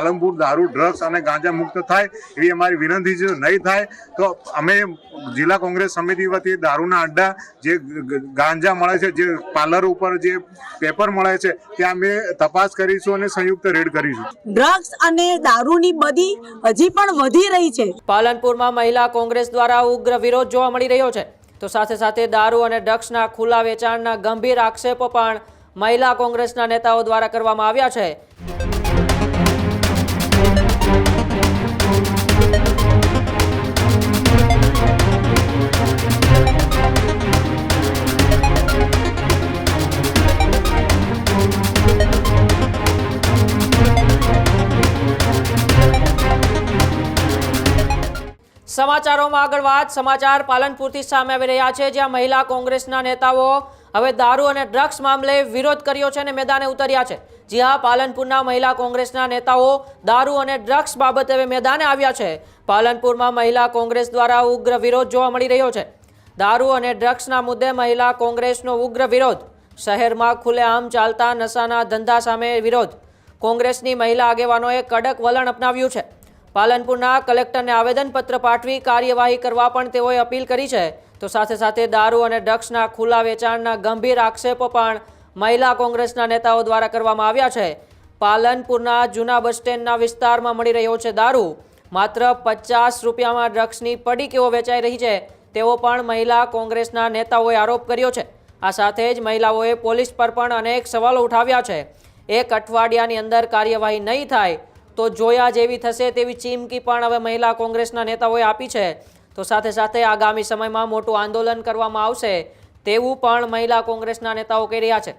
પાલનપુર દારૂ ડ્રગ્સ અને ગાંજા મુક્ત થાય એવી અમારી વિનંતી છે. નહીં થાય તો અમે જિલ્લા કોંગ્રેસ સમિતિ વતી દારૂના અડ્ડા જે ગાંજા મળે છે જે પાર્લર ઉપર જે પેપર મળે છે ત્યાં અમે તપાસ કરીશું અને સંયુક્ત રેડ કરીશું. ડ્રગ્સ અને દારૂની બધી હજી પણ વધી રહી છે. પાલનપુરમાં મહિલા કોંગ્રેસ દ્વારા ઉગ્ર વિરોધ જોવા મળી રહ્યો છે. તો સાથે સાથે દારૂ અને ડ્રગ્સના ખુલ્લા વેચાણના ગંભીર આક્ષેપો પણ મહિલા કોંગ્રેસના નેતાઓ દ્વારા કરવામાં આવ્યા છે. સમાચારોમાં આગળ વાત. સમાચાર પાલનપુરથી સામે આવી રહ્યા છે, જ્યાં મહિલા કોંગ્રેસના નેતાઓ હવે દારૂ અને ડ્રગ્સ મામલે વિરોધ કર્યો છે અને મેદાને ઉતર્યા છે. જી હા, પાલનપુરના મહિલા કોંગ્રેસના નેતાઓ દારૂ અને ડ્રગ્સ બાબતે હવે મેદાને આવ્યા છે. પાલનપુરમાં મહિલા કોંગ્રેસ દ્વારા ઉગ્ર વિરોધ જોવા મળી રહ્યો છે. દારૂ અને ડ્રગ્સના મુદ્દે મહિલા કોંગ્રેસનો ઉગ્ર વિરોધ. શહેરમાં ખુલ્લેઆમ ચાલતા નશાના ધંધા સામે વિરોધ. કોંગ્રેસની મહિલા આગેવાનોએ કડક વલણ અપનાવ્યું છે. પાલનપુરના કલેક્ટરને આવેદનપત્ર પાઠવી કાર્યવાહી કરવા પણ તેઓએ અપીલ કરી છે. તો સાથે સાથે દારૂ અને ડ્રગ્સના ખુલ્લા વેચાણના ગંભીર આક્ષેપો પણ મહિલા કોંગ્રેસના નેતાઓ દ્વારા કરવામાં આવ્યા છે. પાલનપુરના જૂના બસ સ્ટેન્ડના વિસ્તારમાં મળી રહ્યો છે દારૂ. માત્ર પચાસ રૂપિયામાં ડ્રગ્સની પડીકીઓ વેચાઈ રહી છે, તેવો પણ મહિલા કોંગ્રેસના નેતાઓએ આરોપ કર્યો છે. આ સાથે જ મહિલાઓએ પોલીસ પર પણ અનેક સવાલો ઉઠાવ્યા છે. એક અઠવાડિયાની અંદર કાર્યવાહી નહીં થાય તો જોયા જેવી થશે તેવી ચીમકી પણ હવે મહિલા કોંગ્રેસના નેતાઓએ આપી છે. તો સાથે સાથે આગામી સમયમાં મોટું આંદોલન કરવામાં આવશે તેવું પણ મહિલા કોંગ્રેસના નેતાઓ કહી રહ્યા છે.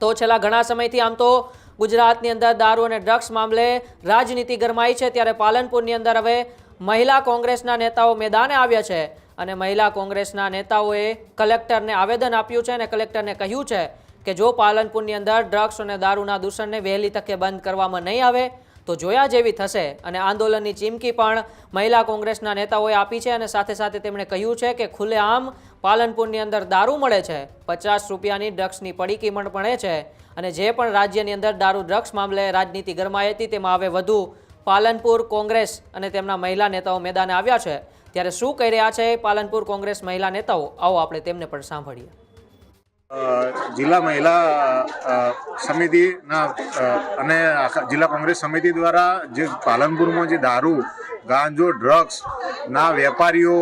તો છેલ્લા ઘણા સમયથી આમ તો ગુજરાતની અંદર દારૂ અને ડ્રગ્સ મામલે રાજનીતિ ગરમાઈ છે ત્યારે પાલનપુરની અંદર હવે મહિલા કોંગ્રેસના નેતાઓ મેદાને આવ્યા છે અને મહિલા કોંગ્રેસના નેતાઓએ કલેક્ટરને આવેદન આપ્યું છે અને કલેક્ટરને કહ્યું છે કે જો પાલનપુરની અંદર ડ્રગ્સ અને દારૂના દૂષણને વહેલી તકે બંધ કરવામાં નહીં આવે તો જોયા જેવી થશે. અને આંદોલનની ચીમકી પણ મહિલા કોંગ્રેસના નેતાઓએ આપી છે અને સાથે સાથે તેમણે કહ્યું છે કે ખુલ્લેઆમ પાલનપુરની અંદર દારૂ મળે છે. પચાસ રૂપિયાની ડ્રગ્સની પડીકી પણ મળે છે. અને જે પણ રાજ્યની અંદર દારૂ ડ્રગ્સ મામલે રાજનીતિ ગરમાઈ હતી તેમાં હવે વધુ પાલનપુર કોંગ્રેસ અને તેમના મહિલા નેતાઓ મેદાને આવ્યા છે. ત્યારે શું કહી રહ્યા છે પાલનપુર કોંગ્રેસ મહિલા નેતાઓ? આવો આપણે તેમને પણ સાંભળીએ. જિલ્લા મહિલા સમિતિના અને જિલ્લા કોંગ્રેસ સમિતિ દ્વારા જે પાલનપુરમાં જે દારૂ, ગાંજો, ડ્રગ્સ ના વેપારીઓ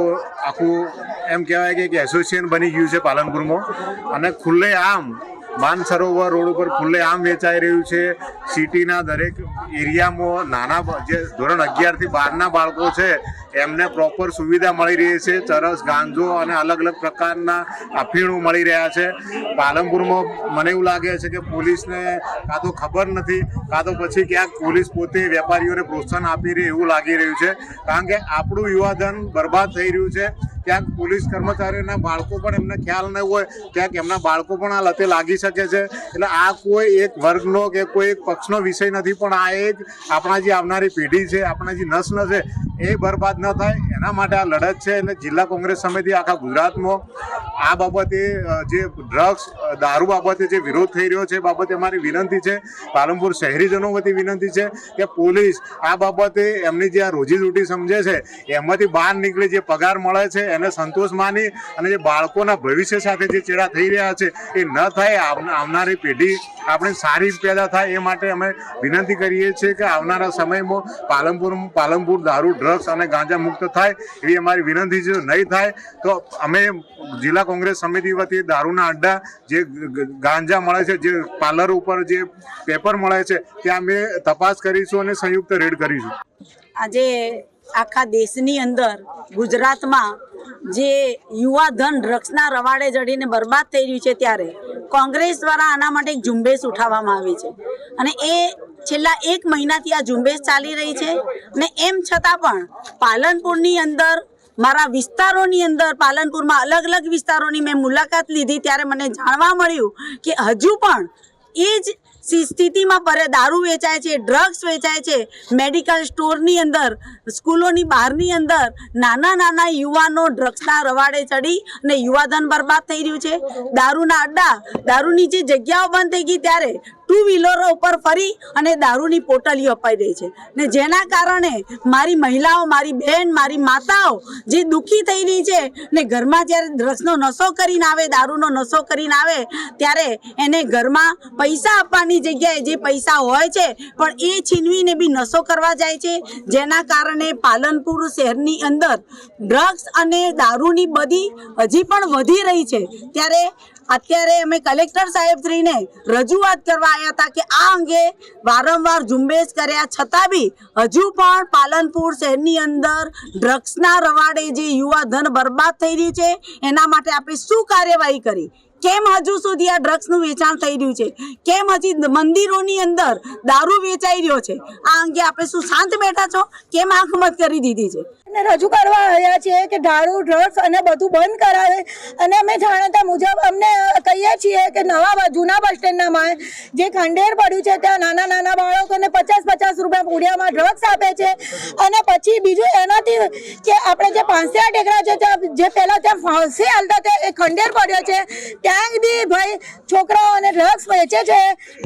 આખું એમ કહેવાય કે એક એસોસિએશન બની ગયું છે પાલનપુરમાં. અને ખુલ્લે આમ માન સરોવર રોડ ઉપર ખુલ્લે આમ વેચાઈ રહ્યું છે. સિટીના દરેક એરિયામાં નાના જે ધોરણ અગિયારથી બારના બાળકો છે, એમને પ્રોપર સુવિધા મળી રહી છે. ચરસ, ગાંજો અને અલગ અલગ પ્રકારના અફીણું મળી રહ્યા છે. પાલનપુરમાં મને એવું લાગે છે કે પોલીસને કાં તો ખબર નથી, કાં તો પછી ક્યાંક પોલીસ પોતે વેપારીઓને પ્રોત્સાહન આપી રહી એવું લાગી રહ્યું છે. કારણ કે આપણું યુવાધન બરબાદ થઈ રહ્યું છે. ક્યાંક પોલીસ કર્મચારીઓના બાળકો પણ એમને ખ્યાલ ન હોય, ક્યાંક એમના બાળકો પણ આ લતે લાગી શકે છે. એટલે આ કોઈ એક વર્ગનો કે કોઈ એક પક્ષનો વિષય નથી, પણ આ એક આપણા જે આવનારી પેઢી છે, આપણા જે નસ્લ છે, એ બરબાદ ન થાય. એના માટે આ લડત છે. એટલે જિલ્લા કોંગ્રેસ સમિતિ આખા ગુજરાતમાં આ બાબતે જે ડ્રગ્સ દારૂ બાબતે જે વિરોધ થઈ રહ્યો છે બાબતે અમારી વિનંતી છે. પાલનપુર શહેરીજનો વતી વિનંતી છે કે પોલીસ આ બાબતે એમની જે આ રોજીરોટી સમજે છે, એમાંથી બહાર નીકળી જે પગાર મળે છે, એને સંતોષ માની અને જે બાળકોના ભવિષ્ય સાથે જે ચેડા થઈ રહ્યા છે, એ ન થાય આવનારી પેઢી આપણે સારી પેદા થાય, એ માટે અમે વિનંતી કરીએ છીએ કે આવનારા સમયમાં પાલનપુર પાલનપુર દારૂ ડ્રગ્સ અને ગાંજા મુક્ત થાય, એવી અમારી વિનંતી છે. નહીં થાય, તો અમે જિલ્લા કોંગ્રેસ સમિતિ વતી દારૂના અડ્ડા જે ગાંજા મળે છે, જે પાર્લર ઉપર જે પેપર મળે છે, ત્યાં અમે તપાસ કરીશું અને સંયુક્ત રેડ કરીશું. આજે આખા દેશની અંદર ગુજરાતમાં જે યુવા ધન ડ્રગ્સના રવાડે જડીને બરબાદ થઈ રહ્યું છે ત્યારે કોંગ્રેસ દ્વારા આના માટે એક ઝુંબેશ ઉઠાવવામાં આવી છે. અને એ છેલ્લા એક મહિનાથી આ ઝુંબેશ ચાલી રહી છે. ને એમ છતાં પણ પાલનપુરની અંદર મારા વિસ્તારોની અંદર પાલનપુરમાં અલગ અલગ વિસ્તારોની મેં મુલાકાત લીધી ત્યારે મને જાણવા મળ્યું કે હજુ પણ એ જ સ્થિતિમાં પરે દારૂ વેચાય છે ડ્રગ્સ વેચાય છે. મેડિકલ સ્ટોરની અંદર, સ્કૂલોની બહારની અંદર નાના નાના યુવાનો ડ્રગ્સના રવાડે ચડી અને યુવાધન બરબાદ થઈ રહ્યું છે. દારૂના અડ્ડા, દારૂની જે જગ્યાઓ બંધ થઈ ગઈ ત્યારે ટુ વ્હીલરો ઉપર ફરી અને દારૂની પોટલીઓ અપાઈ રહી છે. ને જેના કારણે મારી મહિલાઓ, મારી બહેન મારી માતાઓ જે દુઃખી થઈ રહી છે ને ઘરમાં જ્યારે ડ્રગ્સનો નશો કરીને આવે, દારૂનો નશો કરીને આવે, ત્યારે એને ઘરમાં પૈસા આપવાની જગ્યાએ જે પૈસા હોય છે, પણ એ છીનવીને બી નશો કરવા જાય છે. જેના કારણે પાલનપુર શહેરની અંદર ડ્રગ્સ અને દારૂની બધી હજી પણ વધી રહી છે. ત્યારે અત્યારે અમે કલેક્ટર સાહેબશ્રીને રજૂઆત કરવા આવ્યા હતા કે આ અંગે વારંવાર ઝુંબેશ કર્યા છતાં બી હજુ પણ પાલનપુર શહેરની અંદર ડ્રગ્સના રવાડે જે યુવા ધન બરબાદ થઈ રહ્યું છે, એના માટે આપણે શું કાર્યવાહી કરી? કેમ હજુ સુધી આ ડ્રગ્સનું વેચાણ થઈ રહ્યું છે? કેમ હજી મંદિરોની અંદર દારૂ વેચાઈ રહ્યો છે? આ અંગે આપણે શું શાંત બેઠા છો? કેમ આંખ મત કરી દીધી છે? અને રજૂ કરવા આવ્યા છીએ કે દારૂ ડ્રગ્સ અને બધું બંધ કરાવે. અને અમે જાણતા મુજબ અમને કહીએ છીએ કે નવા જૂના બસ સ્ટેન્ડના માં જે ખંડેર પડ્યું છે, ત્યાં નાના નાના બાળકોને પચાસ પચાસ રૂપિયા પૂડિયામાં ડ્રગ્સ આપે છે. અને પછી બીજું એનાથી કે આપણે જે પાંસિયા ટેકરા છે, ત્યાં જે પહેલાં ત્યાં ફાંસી હાલતા તે એ ખંડેર પડ્યો છે. ત્યાં બી ભાઈ છોકરાઓને ડ્રગ્સ વેચે છે.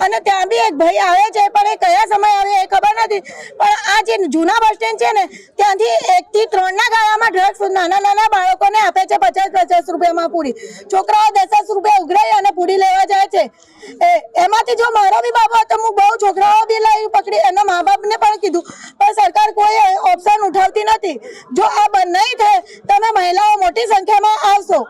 અને ત્યાં બી એક ભાઈ આવે છે, પણ એ કયા સમય આવે એ ખબર નથી. પણ આ જે જૂના બસ સ્ટેન્ડ છે ને, ત્યાંથી એક થી ત્રણ ગાળામાં ડ્રગ્સ નાના નાના બાળકોને આપે છે પચાસ પચાસ રૂપિયામાં પૂરી. છોકરાઓ દસ રૂપિયા ઉઘરાઈ અને પૂરી લેવા જાય છે. એમાંથી જો મારો બી બાબો હું બહુ છોકરાઓ બી પકડી. એના મા બાપને પણ કીધું. પણ સરકાર કોઈ ઓપ્શન ઉઠાવતી નથી. જો આ બંધ નહીં થાય, તમે મહિલાઓ મોટી સંખ્યામાં આવશો.